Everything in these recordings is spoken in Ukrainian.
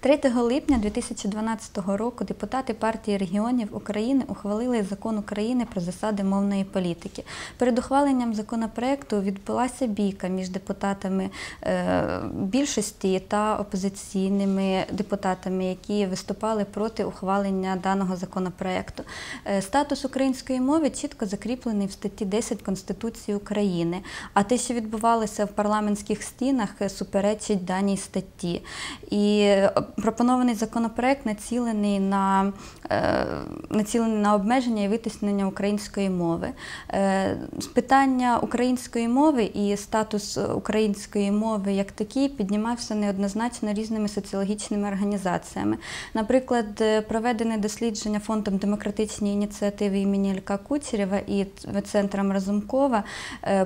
3 липня 2012 року депутати партії регіонів України ухвалили закон України про засади мовної політики. Перед ухваленням законопроекту відбулася бійка між депутатами е, більшості та опозиційними депутатами, які виступали проти ухвалення даного законопроекту. Е, Статус української мови чітко закріплений в статті 10 Конституції України. А те, що відбувалося в парламентських стінах, е, суперечить даній статті. І пропонований законопроект націлений на, е, націлений на обмеження і витиснення української мови. Е, Питання української мови і статус української мови як такий піднімався неоднозначно різними соціологічними організаціями. Наприклад, е, проведене дослідження фондом демократичні ініціативи імені Ілька Кучерєва і центром Разумкова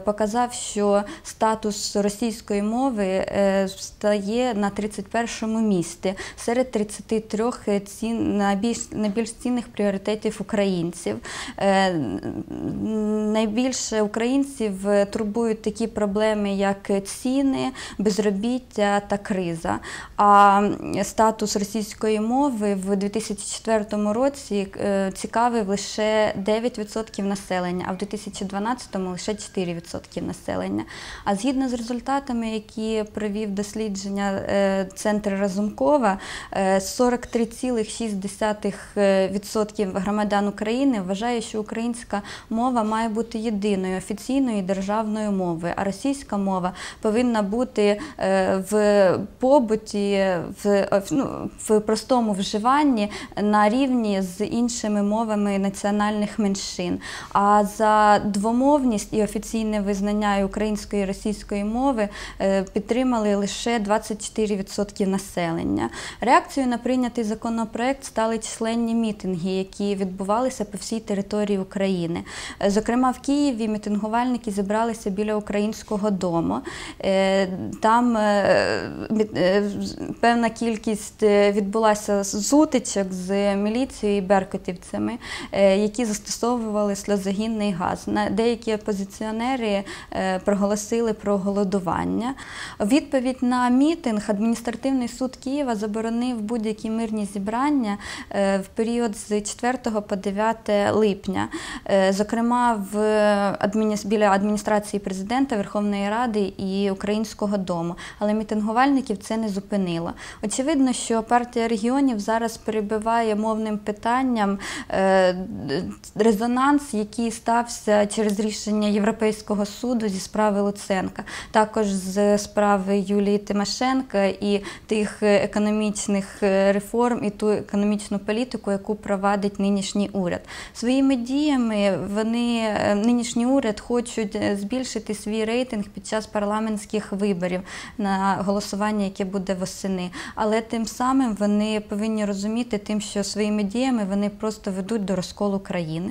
показав, що статус російської мови стає на 31-му місці серед 33 цін найбільш найбільш цінних пріоритетів українців. Е, Найбільше українців е, турбують такі проблеми, як ціни, безробіття та криза. А статус російської мови в 2004 році е, цікавив лише 9% населення, а в 2012 лише 4% населення. А згідно з результатами, які провів дослідження е, Центр Разумкова, е, 43,6% громадян України вважає, що українська мова має бути єдиною офіційною державною мовою, а російська мова повинна бути е, в побуті, в, ну, в простому вживанні на рівні з іншими мовами національних меншин. А за двомовність і офіційне визнання української і російської мови е, підтримали лише 24% населення. Реакцією на прийнятий законопроект стали численні мітинги, які відбувалися по всій території України. Зокрема, в Києві мітингувальники зібралися біля українського дому. Е, Там е, е, певна кількість відбулася зутичок з міліцією і беркутівцями, які застосовували сльозогінний газ. Деякі опозиціонери проголосили про голодування. Відповідь на мітинг адміністративний суд Києва заборонив будь-які мирні зібрання е, в період з 4 по 9 липня. Е, Зокрема, в адміні- біля адміністрації президента, Верховної Ради і Українського дому. Але мітингувальників це не зупинило. Очевидно, що партія регіонів зараз перебиває мовним питанням е, резонанс, який стався через рішення Європейського суду зі справи Луценка, також з справи Юлії Тимошенка і тих е, економічних е, реформ і ту економічну політику, яку провадить нинішній уряд. Своїми діями вони е, нинішній уряд хочуть е, збільшити свій рейтинг під час парламентських виборів на голосування, яке буде восени. Але тим самим вони повинні розуміти тим, що своїми діями вони просто ведуть до розколу країни.